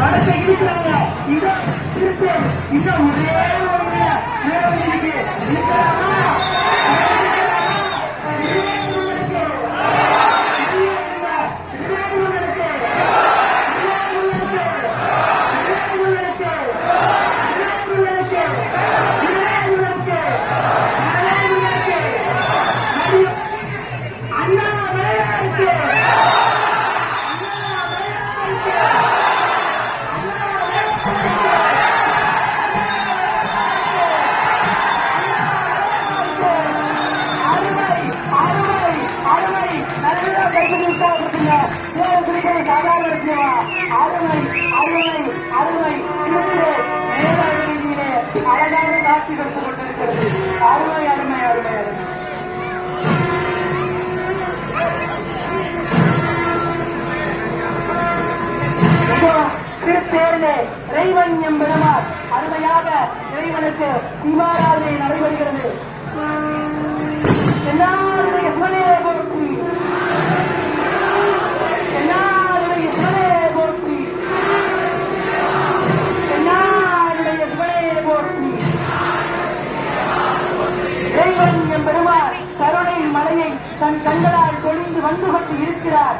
படத்தை நல்லா கைப்பிடிச்சா இருக்குங்க பிடிக்கிற சாதாரண இருக்குவா அருமை அருமை அருமை இவற்றிலே நேரடியிலே அழகான காட்சி கொடுத்து கொண்டிருக்கிறது அருமை அருமை அருமை அருமை இதோ திருத்தேரிலே அருமையாக இறைவனுக்கு இவ்வாறாக நடைபெறுகிறது இறைவன் எம்பெருமார் கருணை மலையை தன் கண்களால் பொழிந்து வந்து கொண்டு இருக்கிறார்.